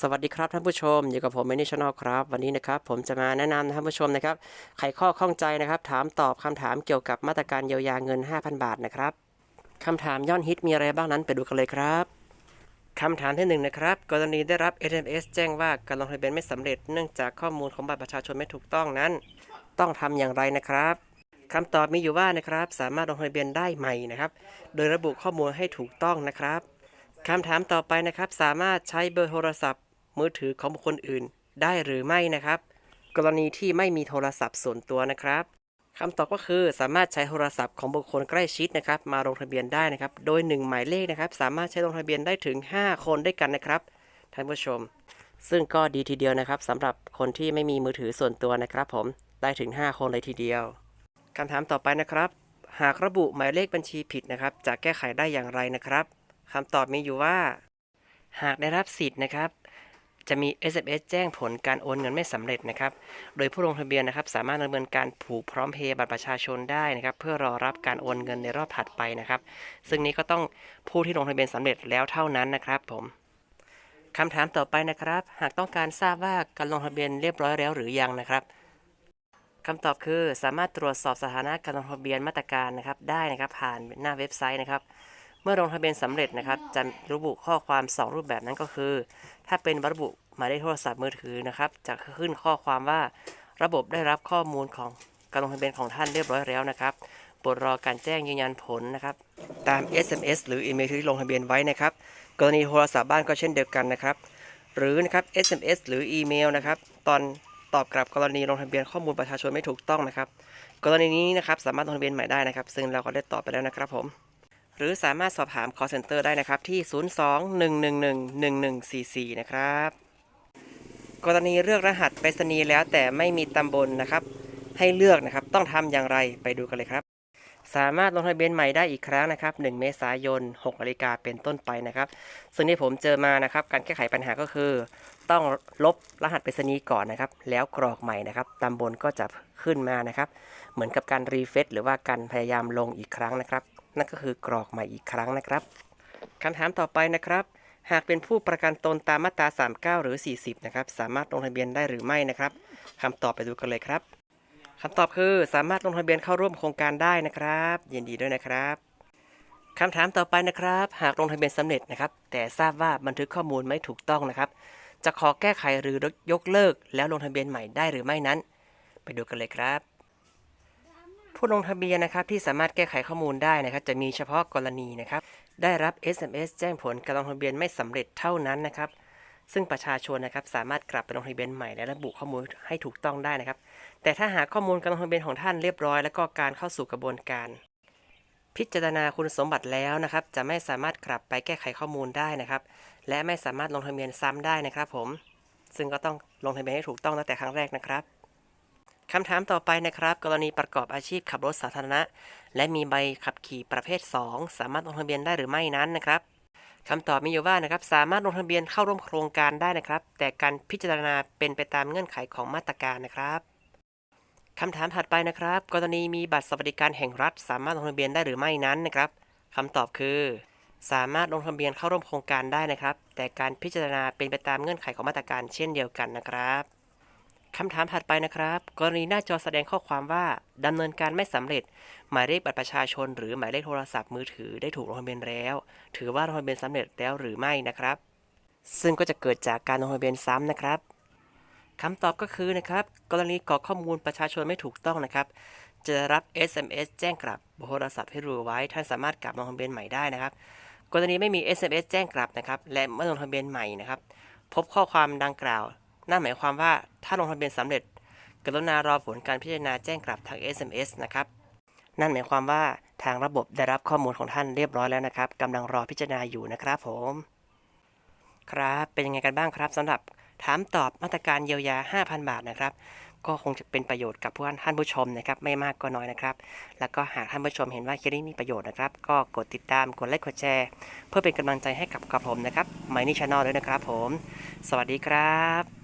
สวัสดีครับท่านผู้ชมอยู่กับผมเมนิชแนลครับ วันนี้นะครับผมจะมาแนะนำท่านผู้ชมนะครับไขข้อข้องใจนะครับ ถามตอบคำถามเกี่ยวกับมาตรการเยียวยาเงิน 5,000 บาทนะครับคำถามยอดฮิตมีอะไรบ้างนั้นไปดูกันเลยครับคำถามที่หนึ่งนะครับกรณีได้รับ SMS แจ้งว่าการลงทะเบียนไม่สำเร็จเนื่องจากข้อมูลของบัตรประชาชนไม่ถูกต้องนั้น ต้องทำอย่างไรนะครับคำตอบมีอยู่ว่านะครับ สามารถลงทะเบียนได้ใหม่นะครับ โดยระบุข้อมูลให้ถูกต้องนะครับ คำถามต่อไปนะครับ สามารถใช้เบอร์โทรศัพท์ มือถือของบุคคลอื่น ได้หรือไม่นะครับ กรณีที่ไม่มีโทรศัพท์ส่วนตัวนะครับคำตอบก็คือสามารถใช้โทรศัพท์ของบุคคลใกล้ชิดนะครับ มาลงทะเบียนได้นะครับ โดย 1 หมายเลขนะครับ สามารถใช้ลงทะเบียนได้ถึง 5 คนด้วยกันนะครับท่านผู้ชม ซึ่งก็ดีทีเดียวนะครับสำหรับคนที่ไม่มีมือถือส่วนตัวนะครับ ผมได้ถึง 5 คนเลยทีเดียวคำถามต่อไปนะครับ หากระบุหมายเลขบัญชีผิดนะครับ จะแก้ไขได้อย่างไรนะครับ คำตอบมีอยู่ว่า หากได้รับสิทธิ์นะครับ จะมี SMS แจ้งผลการโอนเงินไม่สำเร็จนะครับ โดยผู้ลงทะเบียนนะครับ สามารถดำเนินการผูกพร้อมเพย์บัตรประชาชนได้นะครับ เพื่อรอรับการโอนเงินในรอบถัดไปนะครับ ซึ่งนี้ก็ต้องผู้ที่ลงทะเบียนสำเร็จแล้วเท่านั้นนะครับผมคำถามต่อไปนะครับ หากต้องการทราบว่าการลงทะเบียนเรียบร้อยแล้วหรือยังนะครับคำตอบคือสามารถตรวจสอบสถานะการลงทะเบียนมาตรการนะครับได้นะครับผ่านหน้าเว็บไซต์นะครับ เมื่อลงทะเบียนสำเร็จนะครับจะระบุข้อความ 2 รูปแบบนั้นก็คือ ถ้าเป็นระบุหมายเลขโทรศัพท์มือถือนะครับ จะขึ้นข้อความว่าระบบได้รับข้อมูลของการลงทะเบียนของท่านเรียบร้อยแล้วนะครับโปรดรอการแจ้งยืนยันผลนะครับ ตาม SMS หรืออีเมลที่ลงทะเบียนไว้นะครับ กรณีโทรศัพท์บ้านก็เช่นเดียวกันนะครับ หรือนะครับ SMS หรืออีเมลนะครับ ตอนตอบกลับกรณีลงทะเบียนข้อมูลประชาชนไม่ถูกต้องนะครับ กรณีนี้นะครับสามารถลงทะเบียนใหม่ได้นะครับ ซึ่งเราก็ได้ตอบไปแล้วนะครับผม รือสามารถสอบถาม call center ได้นะครับ ที่ 02-111-1144 นะครับ กรณีเลือกรหัสไปรษณีย์แล้วแต่ไม่มีตำบลนะครับ ให้เลือกนะครับต้องทำอย่างไรไปดูกันเลยครับ สามารถลงทะเบียนใหม่ได้อีกครั้งนะครับ 1 เมษายน6นาฬิกาเป็นต้นไปนะครับ ซึ่งที่ผมเจอมานะครับ การแก้ไขปัญหาก็คือ ต้องลบรหัสไปรษณีย์ก่อนนะครับ แล้วกรอกใหม่นะครับตำบลก็จะขึ้นมานะครับ เหมือนกับการรีเฟซหรือว่าการพยายามลงอีกครั้งนะครับ นั่นก็คือกรอกใหม่อีกครั้งนะครับคำถามต่อไปนะครับ หากเป็นผู้ประกันตนตามมาตรา 39 หรือ 40 นะครับ สามารถลงทะเบียนได้หรือไม่นะครับคำตอบไปดูกันเลยครับคำตอบคือสามารถลงทะเบียนเข้าร่วมโครงการได้นะครับ ยินดีด้วยนะครับคำถามต่อไปนะครับ หากลงทะเบียนสำเร็จนะครับ แต่ทราบว่าบันทึกข้อมูลไม่ถูกต้องนะครับ จะขอแก้ไขหรือยกเลิก แล้วลงทะเบียนใหม่ได้หรือไม่นั้น ไปดูกันเลยครับ ผู้ลงทะเบียนนะครับที่สามารถแก้ไขข้อมูลได้นะครับ จะมีเฉพาะกรณีนะครับ ได้รับ SMS แจ้งผลการลงทะเบียนไม่สำเร็จเท่านั้นนะครับ ซึ่งประชาชนนะครับสามารถกลับไปลงทะเบียนใหม่และระบุข้อมูลให้ถูกต้องได้นะครับ แต่ถ้าหาข้อมูลการลงทะเบียนของท่านเรียบร้อย แล้วก็การเข้าสู่กระบวนการ พิจารณาคุณสมบัติแล้วนะครับ จะไม่สามารถกลับไปแก้ไขข้อมูลได้นะครับ และไม่สามารถลงทะเบียนซ้ำได้นะครับ ผม ซึ่งก็ต้องลงทะเบียนให้ถูกต้องตั้งแต่ครั้งแรกนะครับ คำถามต่อไปนะครับ กรณีประกอบอาชีพขับรถสาธารณะ และมีใบขับขี่ประเภท 2 สามารถลงทะเบียนได้หรือไม่นั้นนะครับคำตอบมีอยู่ว่านะครับสามารถลงทะเบียนเข้าร่วมโครงการได้นะครับ แต่การพิจารณาเป็นไปตามเงื่อนไขของมาตรการนะครับคำถามถัดไปนะครับ กรณีมีบัตรสวัสดิการแห่งรัฐ สามารถลงทะเบียนได้หรือไม่นั้นนะครับคำตอบคือ สามารถลงทะเบียนเข้าร่วมโครงการได้นะครับ แต่การพิจารณาเป็นไปตามเงื่อนไขของมาตรการเช่นเดียวกันนะครับ คำถามถัดไปนะครับ กรณีหน้าจอแสดงข้อความว่าดำเนินการไม่สำเร็จ หมายเลขบัตรประชาชน หรือหมายเลขโทรศัพท์มือถือได้ถูกลงทะเบียนแล้ว ถือว่าลงทะเบียนสำเร็จแล้วหรือไม่นะครับ ซึ่งก็จะเกิดจากการลงทะเบียนซ้ำนะครับคำตอบก็คือนะครับกรณีกรอกข้อมูลประชาชนไม่ถูกต้องนะครับ จะรับ SMS แจ้งกลับโทรศัพท์ให้รู้ไว้ท่านสามารถกลับลงทะเบียนใหม่ได้นะครับกรณีไม่มี SMS แจ้งกลับนะครับ และเมื่อลงทะเบียนใหม่นะครับ พบข้อความดังกล่าว นั่นหมายความว่าถ้าลงทะเบียนสำเร็จ กรุณารอผลการพิจารณาแจ้งกลับทาง SMS นะครับ นั่นหมายความว่าทางระบบได้รับข้อมูลของท่านเรียบร้อยแล้วนะครับกำลังรอพิจารณาอยู่นะครับผม ครับเป็นยังไงกันบ้างครับสำหรับถามตอบมาตรการเยียวยา 5,000 บาทนะครับ ก็คงจะเป็นประโยชน์กับผู้ท่านผู้ชมนะครับ ไม่มากก็น้อยนะครับ แล้วก็หากท่านผู้ชมเห็นว่าคลิปนี้มีประโยชน์นะครับ ก็กดติดตามกดไลค์กดแชร์ เพื่อเป็นกำลังใจให้กับกับผมนะครับไมนี่ชาแนลด้วยนะครับผม สวัสดีครับ